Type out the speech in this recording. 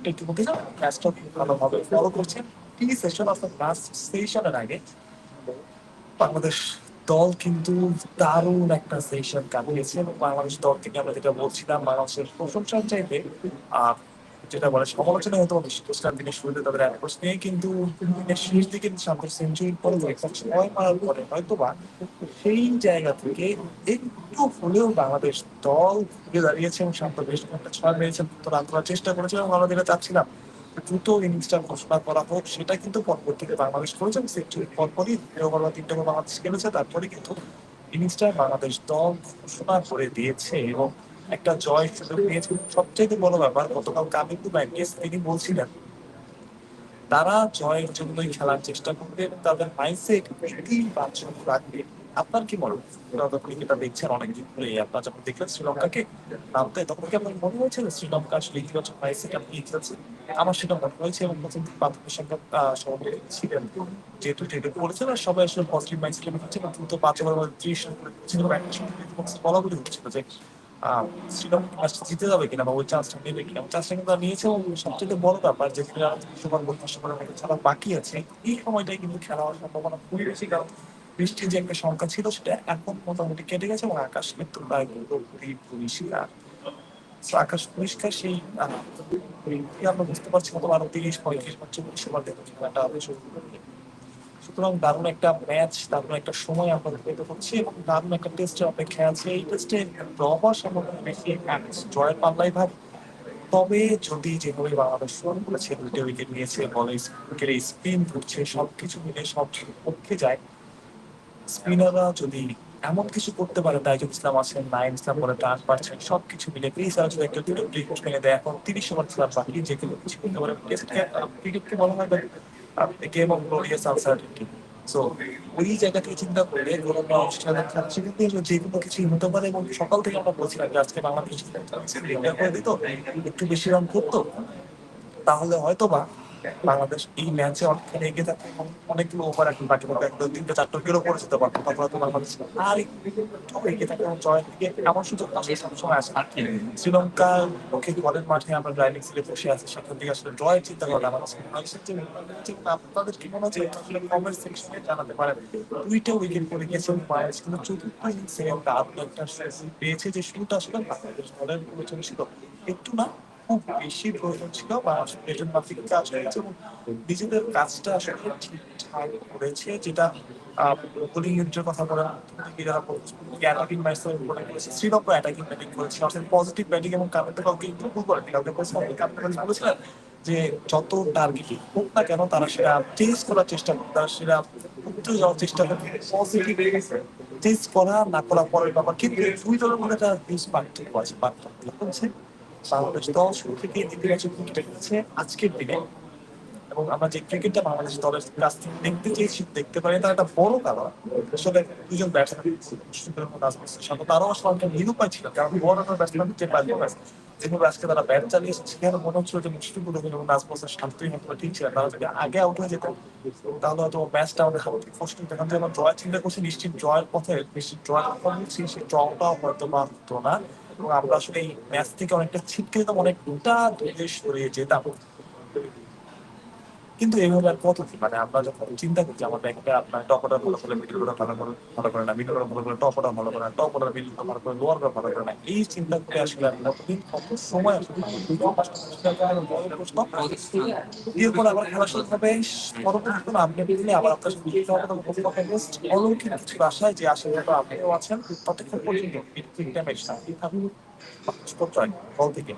সেশনটা একটু বলতে চান খুব ভালোভাবে ফলো করছেন টি সেশন অর্থাৎ লাস্ট সেশনের আগে। বাংলাদেশ দল কিন্তু দারুণ একটা সেশন কাটিয়েছে এবং বাংলাদেশ দল থেকে আমরা যেটা বলছিলাম, বাংলাদেশের প্রশংসার চাইতে যেটা বলে, সমালোচনা হতো স্টার দিনের শুরুতে তাদের অ্যাপ্রোচ নিয়ে, কিন্তু শেষ দিকে শান্ত সেঞ্চুরির পরে ছয় মারার পরে হয়তো বা সেই জায়গা থেকে একটু হলেও বাংলাদেশ দল ঘুরে দাঁড়িয়েছে এবং শান্ত বেশ কয়েকটা ছয় মেরেছেন রান করার চেষ্টা করেছে এবং আমরা যেটা চাচ্ছিলাম দ্রুত ইনিংসটা ঘোষণা করা হোক, সেটা কিন্তু পরবর্তীতে বাংলাদেশ করেছে সেঞ্চুরির পরপরই ওভার তিনটে ওভার বাংলাদেশ খেলেছে। তারপরে কিন্তু ইনিংসটা বাংলাদেশ দল ঘোষণা করে দিয়েছে এবং একটা জয় সুযোগ নিয়েছে সবচেয়ে বড় ব্যাপার, গতকাল কামিন্দু ব্যাংকেস তিনি বলছিলেন, তারা জয়ের জন্যই খেলার চেষ্টা করবে তাদের মাইন্ডসেট ইতিবাচক রাখবে। আপনার কি মনে হয়? এটা দেখছেন? অনেকদিন ধরে আপনার যখন দেখলেন শ্রীলঙ্কাকে, নামতে তখন কি আপনার মনে হয়েছে যে শ্রীলঙ্কা আসলে ইতিবাচক মাইন্ডসেট আপনি খেলছে আমার সেটা মনে হয়েছে এবং প্রথম দিন প্রাথমিক সংখ্যা সভাপতি ছিলেন। যেহেতু যেহেতু করেছেন আর সবাই আসলে পজিটিভ মাইন্ডসেট হচ্ছে এবং দ্রুত পাঁচ ওভার ত্রিশ রান করে দিচ্ছিল এবং একটা সময় কিন্তু বলা বলে হচ্ছিল যে শ্রীলঙ্কা জিতে যাবে কিনা বা ওই চান্সটা নেবে কিনা চান্সটা কিন্তু নিয়েছে এবং সবচেয়ে বড় ব্যাপার যে সবার বত্রিশ ওভারের মধ্যে খেলা বাকি আছে, এই সময়টাই কিন্তু খেলা হওয়ার সম্ভাবনা খুবই বেশি কারণ বৃষ্টির যে একটা সংখ্যা ছিল সেটা এখন মোটামুটি কেটে গেছে এবং আকাশ কিন্তু প্রায় পুরোপুরি পরিষ্কার আকাশ পরিষ্কার সেই আমরা বুঝতে পারছি মতো আরও তিরিশ পঁয়ত্রিশ বা চল্লিশ ওভার দেখে খেলাটা হবে। সুতরাং দারুণ একটা ম্যাচ দারুণ একটা সময় আমরা পেতে হচ্ছে এবং দারুণ একটা টেস্টের অপেক্ষা আছে। এই টেস্টে রবার সম্ভাবনা বেশি জয়ের পাল্লাই ভাব তবে যদি যেভাবে বাংলাদেশ শুরু করেছে, দুইটা উইকেট নিয়েছে, বলে উইকেটে স্পিন করছে, সবকিছু মিলে সব পক্ষে যায়। স্পিনাররা যদি এমন কিছু করতে পারে তাই যদি ইসলাম আছেন নাইম ইসলাম বলে টান পাচ্ছেন, সবকিছু মিলে আর যদি একটা দুটো ভেঙে দেয়, এখন তিরিশ ওভার খেলার বাকি যে কোনো কিছু করতে পারে ক্রিকেটকে বলা হয় game of glorious uncertainty so ওই জায়গা থেকে চিন্তা করলে কোনো অনুষ্ঠানের খেলা সেখান যে কোনো কিছুই হতে পারে এবং সকাল থেকে আমরা বলছিলাম যে আজকে বাংলাদেশ করে দিত একটু বেশি রান করতো, তাহলে হয়তো বা বাংলাদেশ এই ম্যাচে অনেকখানি এগিয়ে এবং অনেকগুলো ওভার এখন বাকি থাকবে একদম তিনটে চারটে উইকেটও পড়ে যেতে পারতো তখন হয়তো বাংলাদেশ আর একটু এগিয়ে এবং জয়ের দিকে এমন সুযোগ আসলে সবসময় আসে না শ্রীলঙ্কার পক্ষে ঘরের মাঠে আমরা ড্রাইভিং সিটে বসে আছি, সেখান থেকে আসলে জয়ের চিন্তা করলে যে আপনাদের কি মনে হচ্ছে কমেন্ট সেকশনে জানাতে পারেন দুইটা উইকেট পড়ে এবং বাংলাদেশ কিন্তু চতুর্থ ইনিংসে দারুণ একটা পেয়েছে যে শুরুটা আসলে বাংলাদেশ দলের ছিল একটু না খুব বেশি প্রয়োজন ছিল কাজ হয়েছে এবং নিজেদের কাজটা আসলে ঠিকঠাক করেছে, যেটা বোলিং ইউনিটের কথা যারা অ্যাটাকিং ম্যাচের উপরে করেছে শ্রীলঙ্কা অ্যাটাকিং ব্যাটিং করেছে। অর্থাৎ পজিটিভ ব্যাটিং এবং কাপড়তে কাউকে ইম্প্রুভ কাউকে বলেছিলেন যে যত টার্গেটই হোক না কেন, তারা সেটা চেঞ্জ করার চেষ্টা করে তারা সেটা উঠতে যাওয়ার চেষ্টা করে পজিটিভ করা না করা পরের ব্যাপার, কিন্তু দুই দলের মধ্যে একটা হিউজ পার্থক্য আছে, পার্থক্য। হচ্ছে বাংলাদেশ দল শুরু থেকে খেলেছে আজকের দিনে। এবং আমরা যে ক্রিকেটটা বাংলাদেশ দলের কাছ থেকে দেখতে চেয়েছি, দেখতে পারি, তার একটা বড় কারণ আসলে দুজন ব্যাটসম্যান আসলে অনেকটা নিরুপায় ছিল, কারণ বড় ব্যাটসম্যান যে যেভাবে আজকে তারা ব্যাট চালিয়েছে সেখানে মনে হচ্ছিল যে মুশফিকুর রহিম এবং নাজমুল হাসান শান্তই ঠিক ছিল তারা যদি আগে আউট হয়ে যেত, তাহলে হয়তো ম্যাচটা আমাদের হাতে আমরা চিন্তা করছি, নিশ্চিত জয়ের পথে বেশি জয়ের বলছি সেই ড্রটাও হয়তো বা হতো না। এবং আমরা আসলে এই ম্যাচ থেকে অনেকটা ছিটকে যেতাম অনেক দুটা দেশ সরিয়ে যেতাম। কিন্তু এইভাবে আর কত কি? মানে আমরা যখন চিন্তা করছি, আমার ব্যাংকটা আপনার টপ অর্ডার ভালো করে মিডল অর্ডার ভালো করে ভালো করে না মিডল অর্ডার ভালো করে টপ অর্ডার ভালো করে না টপ অর্ডার মিডল ভালো করে লোয়ার অর্ডার ভালো করে না, এই চিন্তা করে আসলে আমি কতদিন, কত সময় আসলে এরপর আবার খেলা শুরু হবে, পরবর্তী আপডেট দিলে আবার আপনার অলৌকিক কিছু আশায় যে আশায় হয়তো আপনিও আছেন, ততক্ষণ পর্যন্ত ক্রিকেট ম্যাচ সাথে থাকুন কল থেকে